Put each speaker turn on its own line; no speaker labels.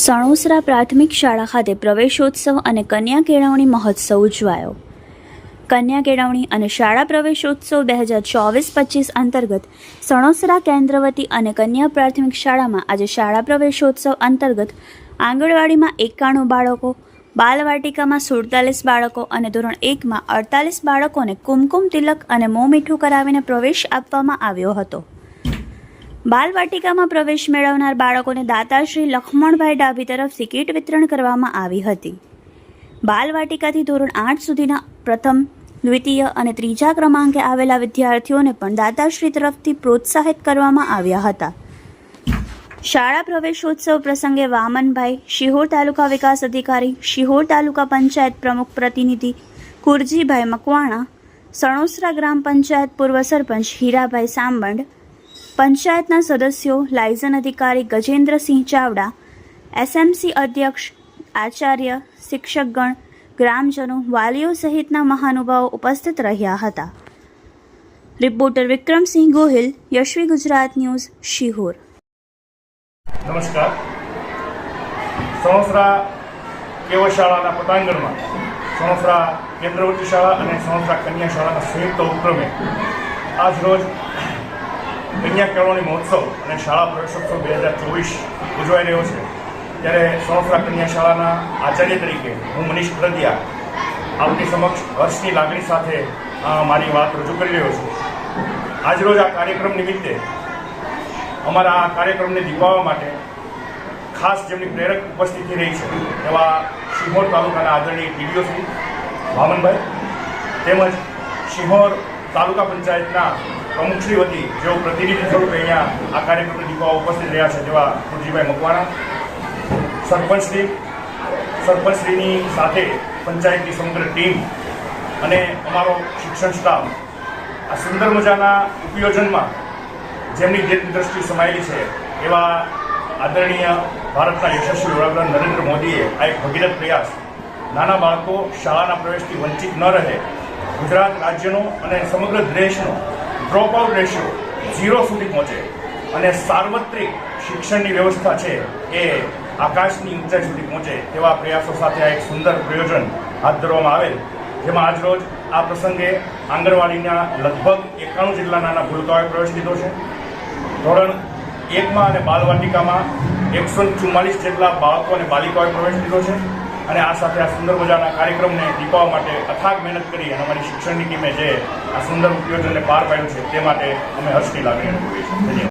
સણોસરા પ્રાથમિક શાળા ખાતે પ્રવેશોત્સવ અને કન્યા કેળવણી મહોત્સવ ઉજવાયો. કન્યા કેળવણી અને શાળા પ્રવેશોત્સવ બે હજાર ચોવીસ પચીસ અંતર્ગત સણોસરા કેન્દ્રવતી અને કન્યા પ્રાથમિક શાળામાં આજે શાળા પ્રવેશોત્સવ અંતર્ગત આંગણવાડીમાં એકાણું બાળકો, બાલવાટિકામાં સુડતાલીસ બાળકો અને ધોરણ એકમાં અડતાલીસ બાળકોને કુમકુમ તિલક અને મોં મીઠું કરાવીને પ્રવેશ આપવામાં આવ્યો હતો. બાલવાટિકામાં પ્રવેશ મેળવનાર બાળકોને દાતાશ્રી લખમણભાઈ ડાભી તરફથી કીટ વિતરણ કરવામાં આવી હતી. બાલવાટિકાથી ધોરણ આઠ સુધીના પ્રથમ, દ્વિતીય અને ત્રીજા ક્રમાંકે આવેલા વિદ્યાર્થીઓને પણ દાતાશ્રી તરફથી પ્રોત્સાહિત કરવામાં આવ્યા હતા. શાળા પ્રવેશોત્સવ પ્રસંગે વામનભાઈ, શિહોર તાલુકા વિકાસ અધિકારી, શિહોર તાલુકા પંચાયત પ્રમુખ પ્રતિનિધિ કુરજીભાઈ મકવાણા, સણોસરા ગ્રામ પંચાયત પૂર્વ સરપંચ હીરાભાઈ સાંબંડ પંચાયતના સદસ્યો લાયઝન અધિકારી ગજેન્દ્રસિંહ ચાવડા, એસએમસી અધ્યક્ષ આચાર્ય શિક્ષકગણ, ગ્રામજનો, વાલીઓ સહિતના મહાનુભાવો ઉપસ્થિત રહ્યા હતા. Reporter Vikramsinh Gohil, Yashvi Gujarat news, Sihor.
નમસ્કાર. સણોસરા કેવળ શાળાના પટાંગણમાં સણોસરા કેન્દ્રવર્તી શાળા અને સણોસરા કન્યા શાળાના સંયુક્ત ઉપક્રમે આજ રોજ કન્યા કેળવણી મહોત્સવ અને શાળા પ્રવેશોત્સવ બે હજાર ચોવીસ ઉજવાઈ રહ્યો છે. ત્યારે સણોસરા કન્યા શાળાના આચાર્ય તરીકે હું મનીષ ખરદિયા આપની સમક્ષ હર્ષની લાગણી સાથે મારી વાત રજૂ કરી રહ્યો છું. આજરોજ આ કાર્યક્રમ નિમિત્તે અમારા આ કાર્યક્રમને દીપાવવા માટે ખાસ જેમની પ્રેરક ઉપસ્થિતિ રહી છે એવા સિંહોર તાલુકાના આદરણીય ટીડીઓ શ્રી વામનભાઈ તેમજ શિહોર તાલુકા પંચાયતના પ્રમુખશ્રી હતી, જેઓ પ્રતિનિધિ સ્વરૂપે અહીંયા આ કાર્યક્રમ દીપાવવા ઉપસ્થિત રહ્યા છે તેવા કુરજીભાઈ મકવાણા, સરપંચશ્રી, સરપંચશ્રીની સાથે પંચાયતની સમગ્ર ટીમ અને અમારો શિક્ષણ સ્ટાફ. આ સુંદર મજાના ઉપયોજનમાં જેમની દીર્ઘદ્રષ્ટિ સમાયેલી છે, એવા આદરણીય ભારતના યશસ્વી વડાપ્રધાન નરેન્દ્ર મોદીએ આ એક ભગીરથ પ્રયાસ નાના બાળકો શાળાના પ્રવેશથી વંચિત ન રહે, ગુજરાત રાજ્યનો અને સમગ્ર દેશનો ડ્રોપ આઉટ રેશિયો ઝીરો સુધી પહોંચે. અને સાર્વત્રિક શિક્ષણની વ્યવસ્થા છે એ આકાશની ઊંચાઈ સુધી પહોંચે તેવા પ્રયાસો સાથે આ એક સુંદર પ્રયોજન હાથ ધરવામાં આવેલ. જેમાં આજરોજ આ પ્રસંગે આંગણવાડીના લગભગ એકાણું જેટલા નાના ભૂલકાઓએ પ્રવેશ લીધો છે. ધોરણ એકમાં અને બાલવાટિકામાં એકસો ચુમ્માલીસ જેટલા બાળકો અને બાલિકાઓએ પ્રવેશ લીધો છે. અને આ સાથે આ સુંદર મજાના કાર્યક્રમને દીપાવવા માટે અથાગ મહેનત કરી અને અમારી શિક્ષણની ટીમે જે આ સુંદર ઉપયોજનને પાર પાડ્યું છે, તે માટે અમે હર્ષની લાગણી અનુભવીએ છીએ. ધન્યવાદ.